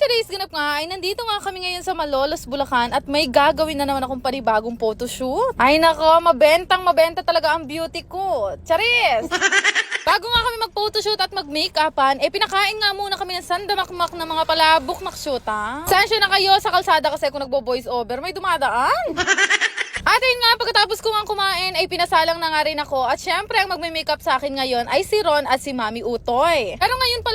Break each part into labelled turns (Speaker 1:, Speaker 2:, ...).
Speaker 1: today's ganap nga ay nandito nga kami ngayon sa Malolos, Bulacan at may gagawin na naman akong panibagong photoshoot. Ay nako, mabentang mabenta talaga ang beauty ko. Charis! Bago nga kami mag-photoshoot at mag-makeupan, eh pinakain nga muna kami ng sandamakmak ng mga palabok na shoot ha. Saan siya na kayo sa kalsada kasi kung nagbo-voice over, may dumadaan. At ayun nga, pagkatapos ko nga kumain, ay pinasalang na nga rin ako. At syempre, ang magme-makeup sa akin ngayon ay si Ron at si Mami Utoy. Pero ngayon pa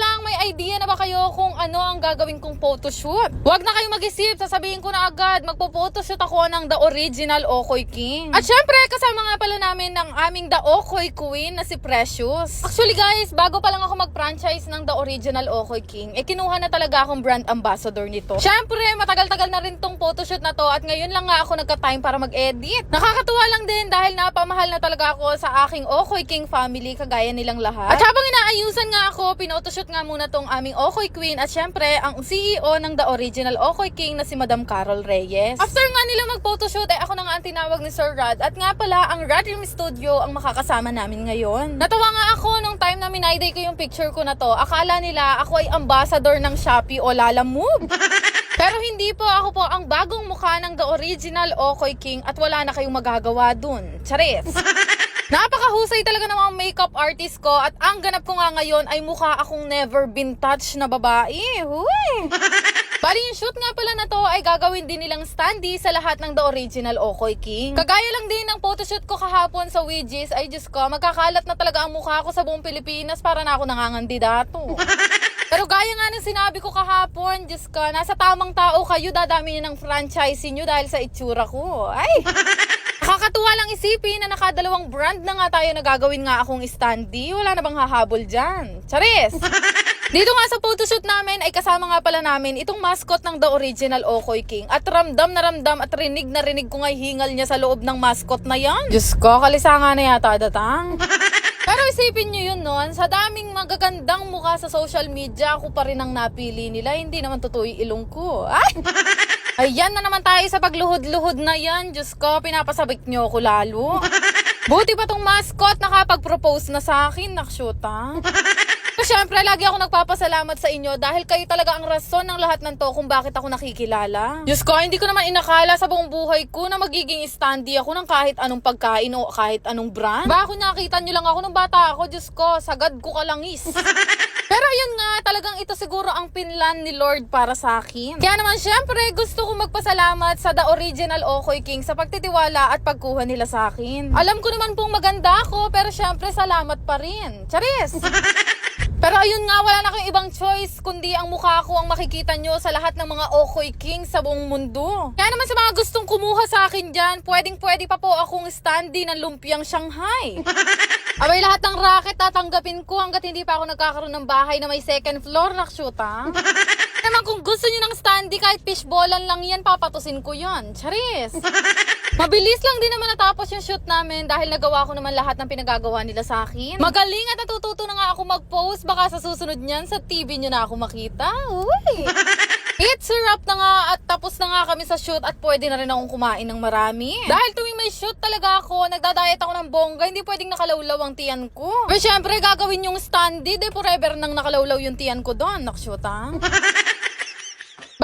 Speaker 1: kung ano ang gagawin kong photoshoot? Huwag na kayong mag-isip, sasabihin ko na agad, magpo-photoshoot ako ng The Original Okoy King. At syempre, kasama nga pala namin ng aming The Okoy Queen na si Precious. Actually guys, bago pa lang ako mag-franchise ng The Original Okoy King, eh kinuha na talaga akong brand ambassador nito. Syempre, matagal-tagal na rin tong photoshoot na to at ngayon lang nga ako nagka-time para mag-edit. Nakakatuwa lang din dahil napamahal na talaga ako sa aking Okoy King family kagaya nilang lahat. At habang inaayusan nga ako, pinotoshoot nga muna tong aming Okoy Queen at syempre ang CEO ng The Original Okoy King na si Madam Carol Reyes. After nga nila mag-photoshoot, eh ako na nga ang tinawag ni Sir Rad at nga pala ang Rad Room Studio ang makakasama namin ngayon. Natawa nga ako nung time na minayday ko yung picture ko na to. Akala nila ako ay ambassador ng Shopee o Lala Move. Pero hindi po, ako po ang bagong mukha ng The Original Okoy King at wala na kayong magagawa dun. Charis! Napakahusay talaga ng mga makeup artist ko at ang ganap ko nga ngayon ay mukha akong never been touched na babae. Huy! Bali yung shoot nga pala na to ay gagawin din nilang standee sa lahat ng The Original Okoy King. Kagaya lang din ng photoshoot ko kahapon sa Widgets, ay Diyos ko, magkakalat na talaga ang mukha ko sa buong Pilipinas para na ako nangangandidato. Pero gaya nga ng sinabi ko kahapon, Diyos ko, nasa tamang tao kayo, dadami niyo ng franchise niyo dahil sa itsura ko. Ay! Isipin na nakadalawang brand na nga tayo na gagawin nga akong standee. Wala na bang hahabol dyan? Charis! Dito nga sa photoshoot namin ay kasama nga pala namin itong mascot ng The Original Okoy King. At ramdam na ramdam at rinig na rinig ko nga hingal niya sa loob ng mascot na yan. Diyos ko, kalisa nga na yata datang. Pero isipin nyo yun noon, sa daming magagandang mukha sa social media, ako pa rin ang napili nila. Hindi naman totoo yung ilong ko. Ay! Ayan na naman tayo sa pagluhod-luhod na yan. Diyos ko, pinapasabik nyo ako lalo. Buti pa tong mascot nakapag-propose na sa akin, nakshuta. Siyempre, lagi ako nagpapasalamat sa inyo dahil kayo talaga ang rason ng lahat ng to kung bakit ako nakikilala. Diyos ko, hindi ko naman inakala sa buong buhay ko na magiging standee ako ng kahit anong pagkain o kahit anong brand. Ba, kung nakita nyo lang ako nung bata ako, Diyos ko, sagad ko kalangis. Pero yun nga, talagang ito siguro ang pinlan ni Lord para sa akin. Kaya naman syempre, gusto ko magpasalamat sa The Original Okoy King sa pagtitiwala at pagkuha nila sa akin. Alam ko naman pong maganda ako, pero syempre salamat pa rin. Charis! Pero ayun nga, wala na kayong ibang choice kundi ang mukha ko ang makikita nyo sa lahat ng mga Okoy King sa buong mundo. Kaya naman sa mga gustong kumuha sa akin dyan, pwedeng pwede pa po akong standee ng lumpiang Shanghai. Abay, lahat ng racket tatanggapin ko hanggat hindi pa ako nagkakaroon ng bahay na may second floor na shoot, ha? naman kung gusto nyo ng standee, kahit fishballan lang yan, papatusin ko yon. Charis! Mabilis lang din naman natapos yung shoot namin dahil nagawa ko naman lahat ng pinagagawa nila sa akin. Magaling at natututo na nga ako mag-post. Baka sa susunod niyan sa TV nyo na ako makita. Uy! It's a wrap na nga at tapos na nga kami sa shoot at pwede na rin akong kumain ng marami. Dahil tuwing may shoot talaga ako, nagdadayet ako ng bongga, hindi pwedeng nakalawlaw ang tiyan ko. Pero syempre, gagawin yung standee, de forever nang nakalawlaw yung tiyan ko doon. Nakshoot?